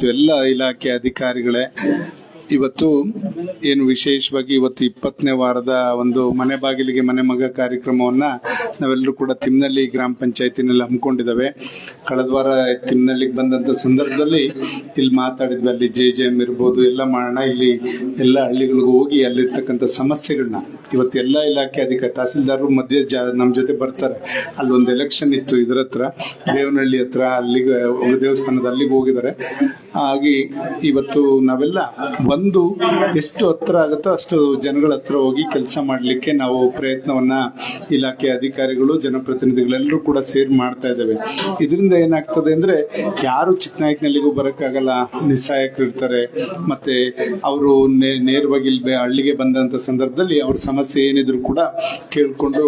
ಮತ್ತು ಎಲ್ಲ ಇಲಾಖೆ ಅಧಿಕಾರಿಗಳೇ, ಇವತ್ತು ಏನು ವಿಶೇಷವಾಗಿ ಇವತ್ತು ಇಪ್ಪತ್ತನೇ ವಾರದ ಒಂದು ಮನೆ ಬಾಗಿಲಿಗೆ ಮನೆ ಮಗ ಕಾರ್ಯಕ್ರಮವನ್ನು ನಾವೆಲ್ಲರೂ ಕೂಡ ತಿಮ್ನಳ್ಳಿ ಗ್ರಾಮ ಪಂಚಾಯತಿನಲ್ಲಿ ಹಮ್ಮಿಕೊಂಡಿದ್ದಾವೆ. ಕಳೆದ ವಾರ ತಿಮ್ನಳ್ಳಿಗೆ ಬಂದಂತ ಸಂದರ್ಭದಲ್ಲಿ ಇಲ್ಲಿ ಮಾತಾಡಿದ್ವಿ. ಅಲ್ಲಿ ಜೆ ಜೆ ಎಂ ಇರ್ಬೋದು, ಎಲ್ಲ ಮಾಡೋಣ. ಇಲ್ಲಿ ಎಲ್ಲ ಹಳ್ಳಿಗಳಿಗೂ ಹೋಗಿ ಅಲ್ಲಿರ್ತಕ್ಕಂಥ ಸಮಸ್ಯೆಗಳನ್ನ. ಇವತ್ತು ಎಲ್ಲ ಇಲಾಖೆ ಅಧಿಕಾರಿ ತಹಸೀಲ್ದಾರರು ಮಧ್ಯೆ ಜಾ ನಮ್ಮ ಜೊತೆ ಬರ್ತಾರೆ. ಅಲ್ಲೊಂದು ಎಲೆಕ್ಷನ್ ಇತ್ತು ಇದ್ರ ಹತ್ರ. ದೇವನಹಳ್ಳಿ ಹತ್ರ ಅಲ್ಲಿಗೆ ದೇವಸ್ಥಾನದ ಅಲ್ಲಿಗೆ ಹೋಗಿದ್ದಾರೆ. ಹಾಗೆ ಇವತ್ತು ನಾವೆಲ್ಲ ಒಂದು ಎಷ್ಟು ಹತ್ರ ಆಗುತ್ತೋ ಅಷ್ಟು ಜನಗಳ ಹತ್ರ ಹೋಗಿ ಕೆಲಸ ಮಾಡಲಿಕ್ಕೆ ನಾವು ಪ್ರಯತ್ನವನ್ನ ಇಲಾಖೆ ಅಧಿಕಾರಿಗಳು, ಜನಪ್ರತಿನಿಧಿಗಳೆಲ್ಲರೂ ಕೂಡ ಸೇರಿ ಮಾಡ್ತಾ ಇದ್ದೇವೆ. ಇದರಿಂದ ಏನಾಗ್ತದೆ ಅಂದ್ರೆ ಯಾರು ಚಿಕ್ಕನಾಯಕನಲ್ಲಿಗೂ ಬರೋಕ್ಕಾಗಲ್ಲ ನಿಸ್ಸಹಾಯಕರು ಇರ್ತಾರೆ ಮತ್ತೆ ಅವರು ನೇರವಾಗಿ ಹಳ್ಳಿಗೆ ಬಂದಂತ ಸಂದರ್ಭದಲ್ಲಿ ಅವ್ರ ಸಮಸ್ಯೆ ಏನಿದ್ರು ಕೂಡ ಕೇಳ್ಕೊಂಡು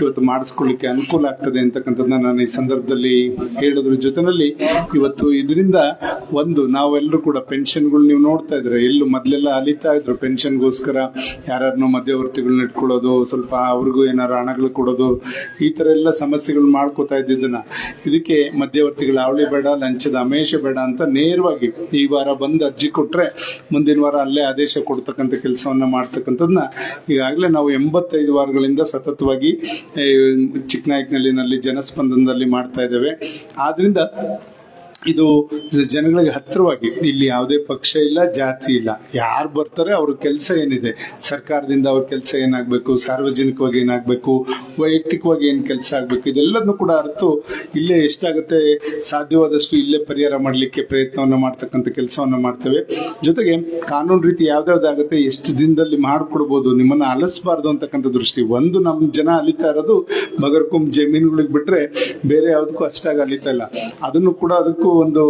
ಇವತ್ತು ಮಾಡಿಸ್ಕೊಳ್ಳಿಕ್ಕೆ ಅನುಕೂಲ ಆಗ್ತದೆ ಅಂತಕ್ಕಂಥದ್ದನ್ನ ನಾನು ಈ ಸಂದರ್ಭದಲ್ಲಿ ಹೇಳೋದ್ರ ಜೊತೆನಲ್ಲಿ ಇವತ್ತು ಇದರಿಂದ ಒಂದು, ನಾವೆಲ್ಲರೂ ಕೂಡ ಪೆನ್ಷನ್ಗಳು ನೀವು ನೋಡ್ತಾ ಇದ್ರೆ ಎಲ್ಲೂ ಮೊದಲೆಲ್ಲ ಅಲಿತಾ ಇದ್ರು ಪೆನ್ಷನ್ಗೋಸ್ಕರ. ಯಾರನ್ನೋ ಮಧ್ಯವರ್ತಿಗಳನ್ನ ಇಟ್ಕೊಳ್ಳೋದು, ಸ್ವಲ್ಪ ಅವ್ರಿಗೂ ಏನಾರು ಹಣಗಳು ಕೊಡೋದು, ಈ ತರ ಎಲ್ಲ ಸಮಸ್ಯೆಗಳು ಮಾಡ್ಕೋತಾ ಇದ್ದಿದ್ದನ್ನ. ಇದಕ್ಕೆ ಮಧ್ಯವರ್ತಿಗಳ ಅವಳಿ ಬೇಡ ಲಂಚದ ಅಮೇಶ ಬೇಡ ಅಂತ ನೇರವಾಗಿ ಈ ವಾರ ಬಂದು ಅರ್ಜಿ ಕೊಟ್ಟರೆ ಮುಂದಿನ ವಾರ ಅಲ್ಲೇ ಆದೇಶ ಕೊಡ್ತಕ್ಕಂಥ ಕೆಲಸವನ್ನ ಮಾಡ್ತಕ್ಕಂಥದ್ದನ್ನ ಈಗಾಗಲೇ ನಾವು ಎಂಬತ್ತೈದು ವಾರಗಳಿಂದ ಸತತವಾಗಿ ಚಿಕ್ಕನಾಯಕನಹಳ್ಳಿನಲ್ಲಿ ಜನಸ್ಪಂದನದಲ್ಲಿ ಮಾಡ್ತಾ ಇದ್ದೇವೆ. ಆದ್ರಿಂದ ಇದು ಜನಗಳಿಗೆ ಹತ್ತಿರವಾಗಿ, ಇಲ್ಲಿ ಯಾವುದೇ ಪಕ್ಷ ಇಲ್ಲ, ಜಾತಿ ಇಲ್ಲ. ಯಾರು ಬರ್ತಾರೆ ಅವ್ರ ಕೆಲಸ ಏನಿದೆ. ಸರ್ಕಾರದಿಂದ ಅವ್ರ ಕೆಲಸ ಏನಾಗಬೇಕು, ಸಾರ್ವಜನಿಕವಾಗಿ ಏನಾಗಬೇಕು, ವೈಯಕ್ತಿಕವಾಗಿ ಏನು ಕೆಲಸ ಆಗಬೇಕು, ಇದೆಲ್ಲದನ್ನು ಕೂಡ ಅರ್ತು ಇಲ್ಲೇ ಎಷ್ಟಾಗುತ್ತೆ, ಸಾಧ್ಯವಾದಷ್ಟು ಇಲ್ಲೇ ಪರಿಹಾರ ಮಾಡಲಿಕ್ಕೆ ಪ್ರಯತ್ನವನ್ನು ಮಾಡ್ತಕ್ಕಂಥ ಕೆಲಸವನ್ನು ಮಾಡ್ತೇವೆ. ಜೊತೆಗೆ ಕಾನೂನು ರೀತಿ ಯಾವ್ದಾವ್ದಾಗುತ್ತೆ ಎಷ್ಟು ದಿನದಲ್ಲಿ ಮಾಡಿಕೊಡ್ಬೋದು, ನಿಮ್ಮನ್ನು ಅಲಸ್ಬಾರ್ದು ಅಂತಕ್ಕಂಥ ದೃಷ್ಟಿ. ಒಂದು ನಮ್ಮ ಜನ ಅಲಿತಾ ಇರೋದು ಮಗರ್ಕುಂ ಜಮೀನುಗಳಿಗೆ ಬಿಟ್ಟರೆ ಬೇರೆ ಯಾವುದಕ್ಕೂ ಅಷ್ಟಾಗಿ ಅಲಿತಾ ಇಲ್ಲ. ಅದನ್ನು ಕೂಡ ಅದಕ್ಕೂ ಒಂದು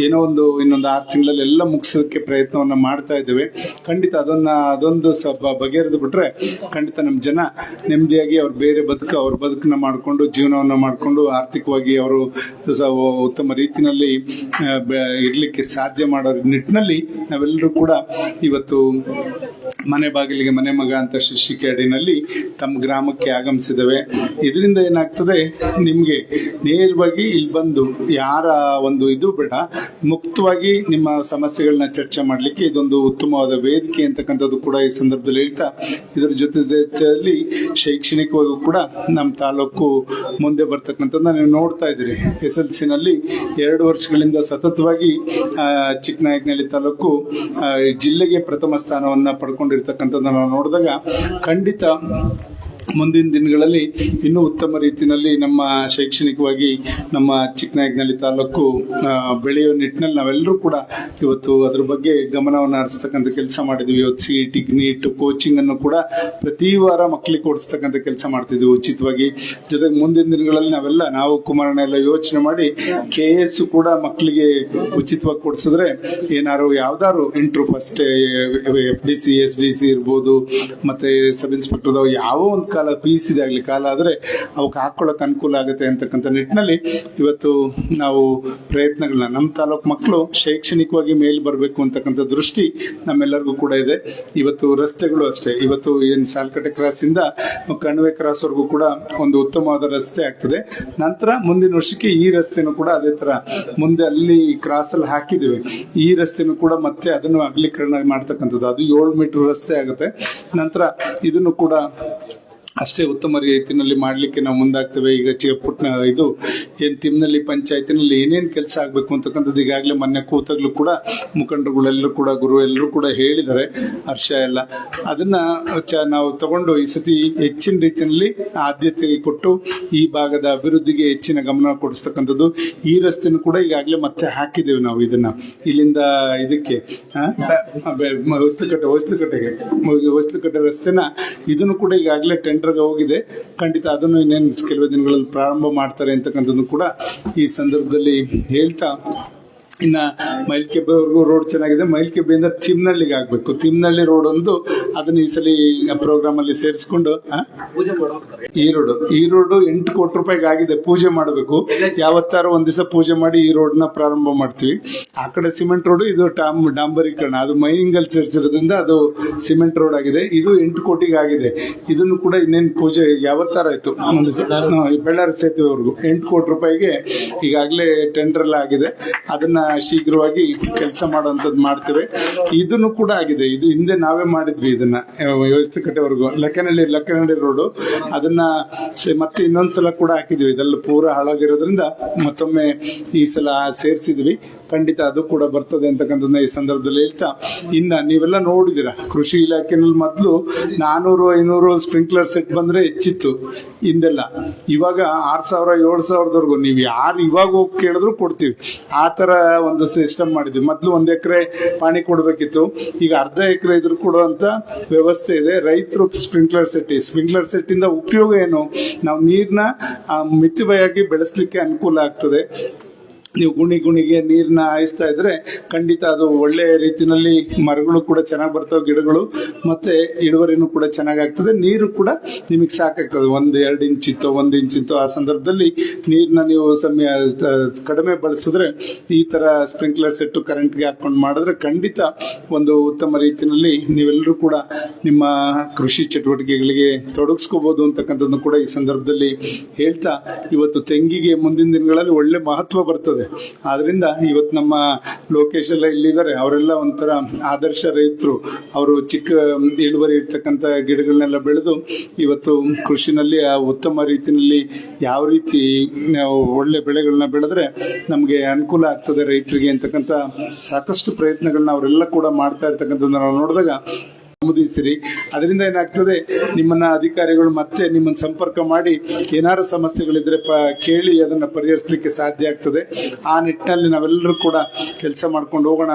ಏನೋ ಒಂದು ಇನ್ನೊಂದು ಆರು ತಿಂಗಳಲ್ಲಿ ಎಲ್ಲ ಮುಗಿಸೋದಕ್ಕೆ ಪ್ರಯತ್ನವನ್ನ ಮಾಡ್ತಾ ಇದ್ದೇವೆ. ಖಂಡಿತ ಅದನ್ನ ಅದೊಂದು ಸ್ವಲ್ಪ ಬಗೆಹರಿದು ಬಿಟ್ರೆ ಖಂಡಿತ ನಮ್ಮ ಜನ ನೆಮ್ಮದಿಯಾಗಿ ಅವ್ರು ಬೇರೆ ಬದುಕು ಅವ್ರ ಬದುಕನ್ನ ಮಾಡಿಕೊಂಡು ಜೀವನವನ್ನ ಮಾಡಿಕೊಂಡು ಆರ್ಥಿಕವಾಗಿ ಅವರು ಉತ್ತಮ ರೀತಿಯಲ್ಲಿ ಇರ್ಲಿಕ್ಕೆ ಸಾಧ್ಯ ಮಾಡೋ ನಿಟ್ಟಿನಲ್ಲಿ ನಾವೆಲ್ಲರೂ ಕೂಡ ಇವತ್ತು ಮನೆ ಬಾಗಿಲಿಗೆ ಮನೆ ಮಗ ಅಂತ ಶೀರ್ಷಿಕೆ ಅಡಿನಲ್ಲಿ ತಮ್ಮ ಗ್ರಾಮಕ್ಕೆ ಆಗಮಿಸಿದವೆ. ಇದರಿಂದ ಏನಾಗ್ತದೆ? ನಿಮಗೆ ನೇರವಾಗಿ ಇಲ್ಲಿ ಬಂದು ಯಾರ ಒಂದು ಇದು ಬೇಡ. ಮುಕ್ತವಾಗಿ ನಿಮ್ಮ ಸಮಸ್ಯೆಗಳನ್ನ ಚರ್ಚೆ ಮಾಡಲಿಕ್ಕೆ ಇದೊಂದು ಉತ್ತಮವಾದ ವೇದಿಕೆ ಅಂತಕ್ಕಂಥದ್ದು ಕೂಡ ಈ ಸಂದರ್ಭದಲ್ಲಿ ಹೇಳ್ತಾ, ಇದರ ಜೊತೆ ಜೊತೆಯಲ್ಲಿ ಶೈಕ್ಷಣಿಕವಾಗೂ ಕೂಡ ನಮ್ಮ ತಾಲೂಕು ಮುಂದೆ ಬರ್ತಕ್ಕಂಥದ್ದನ್ನ ನೀವು ನೋಡ್ತಾ ಇದ್ದೀರಿ. ಎಸ್ ಎಲ್ ಸಿನಲ್ಲಿ ಎರಡು ವರ್ಷಗಳಿಂದ ಸತತವಾಗಿ ಚಿಕ್ಕನಾಯಕನಹಳ್ಳಿ ತಾಲೂಕು ಜಿಲ್ಲೆಗೆ ಪ್ರಥಮ ಸ್ಥಾನವನ್ನು ಪಡ್ಕೊಂಡಿರ್ತಕ್ಕಂಥದ್ದನ್ನು ನಾವು ನೋಡಿದಾಗ ಖಂಡಿತ ಮುಂದಿನ ದಿನಗಳಲ್ಲಿ ಇನ್ನೂ ಉತ್ತಮ ರೀತಿಯಲ್ಲಿ ನಮ್ಮ ಶೈಕ್ಷಣಿಕವಾಗಿ ನಮ್ಮ ಚಿಕ್ಕನಾಯಕನಹಳ್ಳಿ ತಾಲೂಕು ಬೆಳೆಯೋ ನಿಟ್ಟಿನಲ್ಲಿ ನಾವೆಲ್ಲರೂ ಕೂಡ ಇವತ್ತು ಅದ್ರ ಬಗ್ಗೆ ಗಮನವನ್ನು ಹರಿಸ್ತಕ್ಕಂಥ ಕೆಲಸ ಮಾಡಿದ್ವಿ. ಇವತ್ತು ಸಿ ಟಿ ನೀಟ್ ಕೋಚಿಂಗ್ ಅನ್ನು ಕೂಡ ಪ್ರತಿ ವಾರ ಮಕ್ಕಳಿಗೆ ಕೊಡಿಸ್ತಕ್ಕಂಥ ಕೆಲಸ ಮಾಡ್ತಿದ್ವಿ ಉಚಿತವಾಗಿ. ಜೊತೆಗೆ ಮುಂದಿನ ದಿನಗಳಲ್ಲಿ ನಾವೆಲ್ಲ, ನಾವು ಕುಮಾರಣ್ಣ ಎಲ್ಲ ಯೋಚನೆ ಮಾಡಿ ಕೆ ಎಸ್ ಕೂಡ ಮಕ್ಕಳಿಗೆ ಉಚಿತವಾಗಿ ಕೊಡಿಸಿದ್ರೆ ಏನಾದ್ರು ಯಾವ್ದಾದ್ರು ಇಂಟ್ರು first F D C S D C ಇರ್ಬೋದು, ಮತ್ತೆ ಸಬ್ ಇನ್ಸ್ಪೆಕ್ಟರ್ ಯಾವ ಒಂದು ಕಾಲ ಆಗಲಿ, ಕಾಲ ಆದರೆ ಅವಕ್ಕೆ ಹಾಕೊಳ್ಳೋಕೆ ಅನುಕೂಲ ಆಗುತ್ತೆ ಅಂತಕ್ಕಂಥ ನಿಟ್ಟಿನಲ್ಲಿ ಇವತ್ತು ನಾವು ಪ್ರಯತ್ನಗಳನ್ನ, ನಮ್ಮ ತಾಲೂಕು ಮಕ್ಕಳು ಶೈಕ್ಷಣಿಕವಾಗಿ ಮೇಲೆ ಬರಬೇಕು ಅಂತಕ್ಕಂಥ ದೃಷ್ಟಿ ನಮ್ಮೆಲ್ಲರಿಗೂ ಕೂಡ ಇದೆ. ಇವತ್ತು ರಸ್ತೆಗಳು ಅಷ್ಟೇ, ಇವತ್ತು ಏನು ಸಾಲ್ಕಟ್ಟೆ ಕ್ರಾಸ್ ಇಂದ ಕಣಿವೆ ಕ್ರಾಸ್ ವರೆಗೂ ಕೂಡ ಒಂದು ಉತ್ತಮವಾದ ರಸ್ತೆ ಆಗ್ತದೆ. ನಂತರ ಮುಂದಿನ ವರ್ಷಕ್ಕೆ ಈ ರಸ್ತೆನೂ ಕೂಡ ಅದೇ ತರ ಮುಂದೆ ಅಲ್ಲಿ ಕ್ರಾಸ್ ಅಲ್ಲಿ ಹಾಕಿದ್ದೇವೆ. ಈ ರಸ್ತೆನೂ ಕೂಡ ಮತ್ತೆ ಅದನ್ನು ಅಗಲೀಕರಣ ಮಾಡ್ತಕ್ಕಂಥದ್ದು. ಅದು ಏಳು ಮೀಟರ್ ರಸ್ತೆ ಆಗುತ್ತೆ. ನಂತರ ಇದನ್ನು ಕೂಡ ಅಷ್ಟೇ ಉತ್ತಮ ರೀತಿಯಲ್ಲಿ ಮಾಡಲಿಕ್ಕೆ ನಾವು ಮುಂದಾಗ್ತೇವೆ. ಈಗ ಚಿ ಪುಟ್ಟ ಇದು ಏನು ತಿಮ್ನಲ್ಲಿ ಪಂಚಾಯತಿನಲ್ಲಿ ಏನೇನು ಕೆಲಸ ಆಗಬೇಕು ಅಂತಕ್ಕಂಥದ್ದು ಈಗಾಗಲೇ ಮೊನ್ನೆ ಕೂತಾಗ್ಲೂ ಕೂಡ ಮುಖಂಡರುಗಳೆಲ್ಲರೂ ಕೂಡ ಗುರು ಎಲ್ಲರೂ ಕೂಡ ಹೇಳಿದ್ದಾರೆ. ಹರ್ಷ ಎಲ್ಲ. ಅದನ್ನ ಚ ನಾವು ತಗೊಂಡು ಈ ಸತಿ ಹೆಚ್ಚಿನ ರೀತಿಯಲ್ಲಿ ಆದ್ಯತೆ ಕೊಟ್ಟು ಈ ಭಾಗದ ಅಭಿವೃದ್ಧಿಗೆ ಹೆಚ್ಚಿನ ಗಮನ ಕೊಡಿಸ್ತಕ್ಕಂಥದ್ದು. ಈ ರಸ್ತೆನೂ ಕೂಡ ಈಗಾಗಲೇ ಮತ್ತೆ ಹಾಕಿದ್ದೇವೆ ನಾವು ಇದನ್ನ. ಇಲ್ಲಿಂದ ಇದಕ್ಕೆ ವಸ್ತುಕಟ್ಟೆ ಹೊಸ್ಲುಕಟ್ಟೆ ಹೊಸ್ಲಕಟ್ಟೆಗೆ ಹೊಸ್ಲಕಟ್ಟೆ ರಸ್ತೆನ ಇದನ್ನು ಕೂಡ ಈಗಾಗಲೇ ಟೆಂಡರ್ಗೆ ಹೋಗಿದೆ. ಖಂಡಿತ ಅದನ್ನು ಇನ್ನೇನು ಕೆಲವೇ ದಿನಗಳಲ್ಲಿ ಪ್ರಾರಂಭ ಮಾಡ್ತಾರೆ ಅಂತಕ್ಕಂಥದ್ದು ಕೂಡ ಈ ಸಂದರ್ಭದಲ್ಲಿ ಹೇಳ್ತಾ ಇನ್ನ ಮೈಲ್ಕೆಬ್ಬೆವರೆಗೂ ರೋಡ್ ಚೆನ್ನಾಗಿದೆ. ಮೈಲ್ಕೆಬ್ಬೆಯಿಂದ ತಿಮ್ನಳ್ಳಿಗೆ ಆಗ್ಬೇಕು. ತಿಮ್ನಳ್ಳಿ ರೋಡ್ ಒಂದು ಅದನ್ನ ಈ ಸಲ ಪ್ರೋಗ್ರಾಮ್ ಅಲ್ಲಿ ಸೇರಿಸ್ಕೊಂಡು? ಈ ರೋಡ್ ಈ ರೋಡ್ ಎಂಟು ಕೋಟಿ ರೂಪಾಯಿಗೆ ಆಗಿದೆ. ಪೂಜೆ ಮಾಡಬೇಕು. ಯಾವತ್ತಾರು ಒಂದ್ ದಿವಸ ಪೂಜೆ ಮಾಡಿ ಈ ರೋಡ್ನ ಪ್ರಾರಂಭ ಮಾಡ್ತೀವಿ. ಆ ಕಡೆ ಸಿಮೆಂಟ್ ರೋಡ್ ಇದು ಟಾಮ್ ಡಾಂಬರೀಕರಣ. ಅದು ಮೈನಿಂಗ್ ಅಲ್ಲಿ ಸೇರಿಸಿರೋದ್ರಿಂದ ಅದು ಸಿಮೆಂಟ್ ರೋಡ್ ಆಗಿದೆ. ಇದು ಎಂಟು ಕೋಟಿಗೆ ಆಗಿದೆ. ಇದನ್ನು ಕೂಡ ಇನ್ನೇನು ಪೂಜೆ ಯಾವತ್ತಾರ ಆಯ್ತು? ಬಳ್ಳಾರಿ ಸೇತುವೆವರೆಗೂ ಎಂಟು ಕೋಟಿ ರೂಪಾಯಿಗೆ ಈಗಾಗಲೇ ಟೆಂಡರ್ ಎಲ್ಲ ಆಗಿದೆ. ಅದನ್ನ ಶೀಘ್ರವಾಗಿ ಕೆಲಸ ಮಾಡುವಂಥದ್ದು ಮಾಡ್ತೇವೆ. ಇದನ್ನು ಕೂಡ ಆಗಿದೆ. ಇದು ಹಿಂದೆ ನಾವೇ ಮಾಡಿದ್ವಿ ಇದನ್ನ. ವ್ಯವಸ್ಥೆ ಕಟ್ಟೆವರೆಗೂ ಲಕ್ಕನಹಳ್ಳಿ ಲಕ್ಕನಹಳ್ಳಿ ರೋಡು. ಅದನ್ನ ಮತ್ತೆ ಇನ್ನೊಂದ್ಸಲ ಕೂಡ ಹಾಕಿದ್ವಿ. ಇದೆಲ್ಲ ಪೂರ ಹಾಳಾಗಿರೋದ್ರಿಂದ ಮತ್ತೊಮ್ಮೆ ಈ ಸಲ ಸೇರಿಸಿದ್ವಿ. ಖಂಡಿತ ಅದು ಕೂಡ ಬರ್ತದೆ ಅಂತಕ್ಕಂಥದ್ದನ್ನ ಈ ಸಂದರ್ಭದಲ್ಲಿ ಹೇಳ್ತಾ, ಇನ್ನ ನೀವೆಲ್ಲ ನೋಡಿದಿರ ಕೃಷಿ ಇಲಾಖೆನಲ್ಲಿ ಮೊದಲು ನಾನೂರು, ಐನೂರು ಸ್ಪ್ರಿಂಕ್ಲರ್ ಸೆಟ್ ಬಂದ್ರೆ ಹೆಚ್ಚಿತ್ತು, ಹಿಂದೆಲ್ಲ. ಇವಾಗ ಆರ್ ಸಾವಿರ, ಏಳು ಸಾವಿರದವರೆಗೂ, ನೀವು ಯಾರು ಇವಾಗ ಹೋಗಿ ಕೇಳಿದ್ರು ಕೊಡ್ತೀವಿ. ಆ ತರ ಒಂದು ಸಿಸ್ಟಮ್ ಮಾಡಿದ್ವಿ. ಮೊದಲು ಒಂದ್ ಎಕರೆ ಪಾಣಿ ಕೊಡಬೇಕಿತ್ತು. ಈಗ ಅರ್ಧ ಎಕರೆ ಇದ್ರು ಕೊಡುವಂತ ವ್ಯವಸ್ಥೆ ಇದೆ. ರೈತರು ಸ್ಪ್ರಿಂಕ್ಲರ್ ಸೆಟ್ ಸ್ಪ್ರಿಂಕ್ಲರ್ ಸೆಟ್ ಇಂದ ಉಪಯೋಗ ಏನು? ನಾವು ನೀರ್ನ ಮಿತಿಬಯಾಗಿ ಬೆಳೆಸಲಿಕ್ಕೆ ಅನುಕೂಲ ಆಗ್ತದೆ. ನೀವು ಗುಣಿ ಗುಣಿಗೆ ನೀರನ್ನ ಹಾಯಿಸ್ತಾ ಇದ್ರೆ ಖಂಡಿತ ಅದು ಒಳ್ಳೆ ರೀತಿನಲ್ಲಿ ಮರಗಳು ಕೂಡ ಚೆನ್ನಾಗಿ ಬರ್ತವೆ, ಗಿಡಗಳು. ಮತ್ತೆ ಇಳುವರಿನೂ ಕೂಡ ಚೆನ್ನಾಗಾಗ್ತದೆ. ನೀರು ಕೂಡ ನಿಮಗೆ ಸಾಕಾಗ್ತದೆ. ಒಂದು ಎರಡು ಇಂಚ್ ಇತ್ತು, ಒಂದು ಇಂಚ್ ಇತ್ತು, ಆ ಸಂದರ್ಭದಲ್ಲಿ ನೀರನ್ನ ನೀವು ಸಮಯ ಕಡಿಮೆ ಬಳಸಿದ್ರೆ ಈ ತರ ಸ್ಪ್ರಿಂಕ್ಲರ್ ಸೆಟ್ ಕರೆಂಟ್ಗೆ ಹಾಕೊಂಡು ಮಾಡಿದ್ರೆ ಖಂಡಿತ ಒಂದು ಉತ್ತಮ ರೀತಿಯಲ್ಲಿ ನೀವೆಲ್ಲರೂ ಕೂಡ ನಿಮ್ಮ ಕೃಷಿ ಚಟುವಟಿಕೆಗಳಿಗೆ ತೊಡಗಿಸ್ಕೋಬಹುದು ಅಂತಕ್ಕಂಥದ್ದು ಕೂಡ ಈ ಸಂದರ್ಭದಲ್ಲಿ ಹೇಳ್ತಾ ಇವತ್ತು ತೆಂಗಿಗೆ ಮುಂದಿನ ದಿನಗಳಲ್ಲಿ ಒಳ್ಳೆ ಮಹತ್ವ ಬರ್ತದೆ. ಆದ್ರಿಂದ ಇವತ್ತು ನಮ್ಮ ಲೋಕೇಶ್ ಎಲ್ಲ ಇಲ್ಲಿದ್ದಾರೆ. ಅವರೆಲ್ಲ ಒಂಥರ ಆದರ್ಶ ರೈತರು. ಅವರು ಚಿಕ್ಕ, ಇಳುವರಿ ಇರ್ತಕ್ಕಂಥ ಗಿಡಗಳನ್ನೆಲ್ಲ ಬೆಳೆದು ಇವತ್ತು ಕೃಷಿನಲ್ಲಿ, ಆ ಉತ್ತಮ ರೀತಿಯಲ್ಲಿ ಯಾವ ರೀತಿ ಒಳ್ಳೆ ಬೆಳೆಗಳನ್ನ ಬೆಳೆದ್ರೆ ನಮಗೆ ಅನುಕೂಲ ಆಗ್ತದೆ ರೈತರಿಗೆ ಅಂತಕ್ಕಂಥ ಸಾಕಷ್ಟು ಪ್ರಯತ್ನಗಳನ್ನ ಅವರೆಲ್ಲ ಕೂಡ ಮಾಡ್ತಾ ಇರ್ತಕ್ಕಂಥದ್ದನ್ನ ನಾವು ನೋಡಿದಾಗ ನಮೂದಿಸಿರಿ ಅದರಿಂದ ಏನಾಗ್ತದೆ? ನಿಮ್ಮನ್ನ ಅಧಿಕಾರಿಗಳು ಮತ್ತೆ ನಿಮ್ಮನ್ನ ಸಂಪರ್ಕ ಮಾಡಿ ಏನಾರು ಸಮಸ್ಯೆಗಳಿದ್ರೆ ಕೇಳಿ ಅದನ್ನ ಪರಿಹರಿಸಲಿಕ್ಕೆ ಸಾಧ್ಯ ಆಗ್ತದೆ. ಆ ನಿಟ್ಟಿನಲ್ಲಿ ನಾವೆಲ್ಲರೂ ಕೂಡ ಕೆಲಸ ಮಾಡ್ಕೊಂಡು ಹೋಗೋಣ